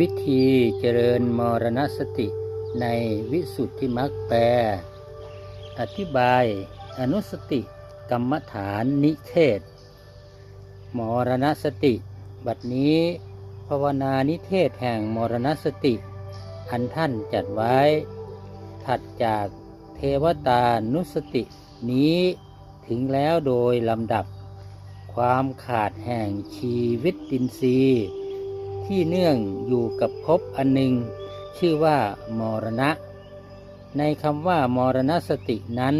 วิธีเจริญมรณสติในวิสุทธิมรรคแปล อธิบายอนุสติกรรมฐานนิเทศ มรณสติ บัดนี้ภาวนานิเทศแห่งมรณสติ อันท่านจัดไว้ ถัดจากเทวตานุสตินี้ถึงแล้วโดยลำดับ ความขาดแห่งชีวิตดินทรีย์ ที่เนื่องอยู่กับภพอันหนึ่งชื่อว่ามรณะ ในคำว่ามรณสตินั้น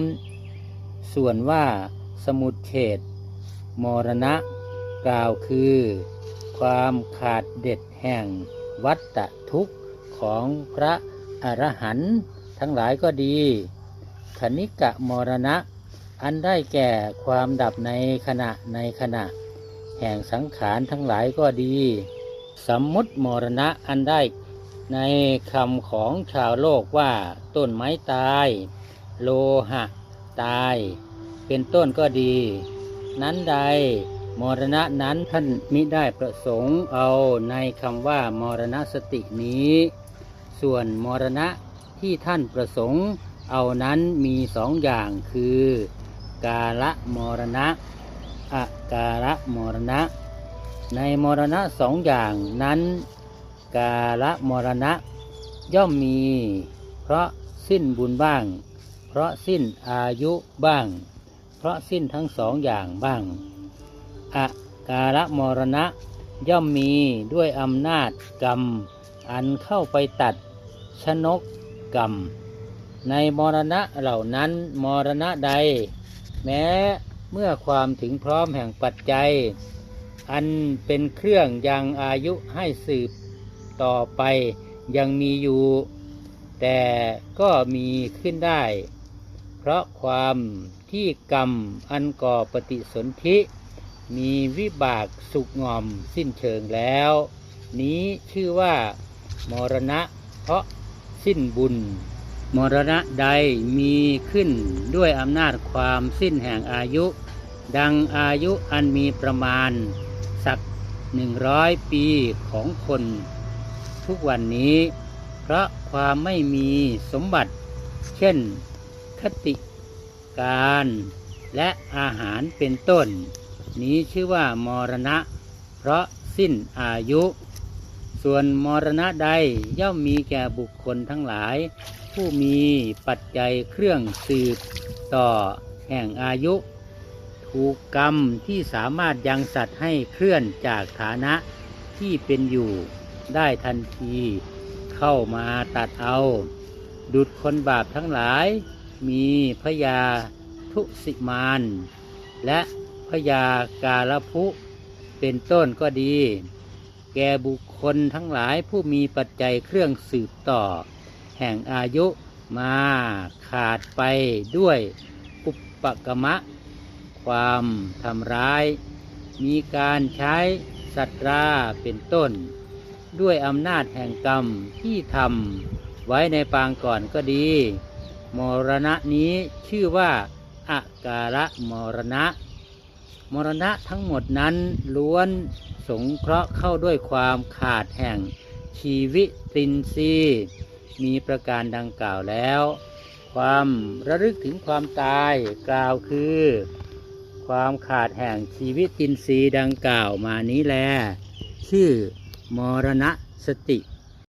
ส่วนว่าสมุดเฉดมรณะ กล่าวคือ ความขาดเด็ดแห่งวัตตะทุกข์ของพระอรหันต์ทั้งหลายก็ดีคณิกะมรณะ อันได้แก่ความดับในขณะในขณะ แห่งสังขารทั้งหลายก็ดี สมมุติมรณะอันได้ในคำของชาวโลกว่าต้นไม้ตาย โลหะ ตาย เป็นต้นก็ดี นั้นใด มรณะนั้นท่านมิได้ประสงค์เอาในคำว่ามรณสตินี้ ส่วนมรณะที่ท่านประสงค์เอานั้นมีสองอย่างคือ กาละมรณะ อากาละมรณะ ในมรณะสองอย่างนั้น กาละมรณะ ย่อมมี เพราะสิ้นบุญบ้าง เพราะสิ้นอายุบ้าง เพราะสิ้นทั้งสองอย่างบ้างอากาละมรณะ ย่อมมีด้วยอำนาจกรรม อันเข้าไปตัด ชนกกรรม ในมรณะเหล่านั้นมรณะใด แม้เมื่อความถึงพร้อมแห่งปัจจัย อันเป็นเครื่องยังอายุให้สืบต่อไปยังมีอยู่ แต่ก็มีขึ้นได้ เพราะความที่กรรมอันก่อปฏิสนธิ มีวิบากสุกงอมสิ้นเชิงแล้ว นี้ชื่อว่า มรณะ เพราะสิ้นบุญ มรณะใดมีขึ้นด้วยอำนาจความสิ้นแห่งอายุ ดังอายุอันมีประมาณ สักหนึ่งร้อยปีของคนทุกวันนี้ เพราะความไม่มีสมบัติ เช่นคติการและอาหารเป็นต้น นี้ชื่อว่ามรณะ เพราะสิ้นอายุ ส่วนมรณะใดย่อมมีแก่บุคคลทั้งหลาย ผู้มีปัจจัยเครื่องสืบต่อแห่งอายุ ถูกกรรมที่สามารถยังสัตว์ให้เคลื่อนจากฐานะที่เป็นอยู่ได้ทันทีเข้ามาตัดเอา ดุดคนบาปทั้งหลาย มีพยาทุสิมานและพยากาลพุเป็นต้นก็ดี แก่บุคคลทั้งหลายผู้มีปัจจัยเครื่องสืบต่อ แห่งอายุมาขาดไปด้วยอุปกรรมะ ความทำร้าย มีการใช้สัตราเป็นต้น ด้วยอำนาจแห่งกรรมที่ทำไว้ในปางก่อนก็ดี มรณะนี้ชื่อว่าอากาละมรณะ มรณะทั้งหมดนั้นล้วนสงเคราะห์เข้าด้วยความขาดแห่งชีวิตินทรีย์มีประการดังกล่าวแล้ว ความระลึกถึงความตายกล่าวคือ ความขาดแห่งชีวิตินทรีย์ดังกล่าวมานี้แล ชื่อมรณะสติ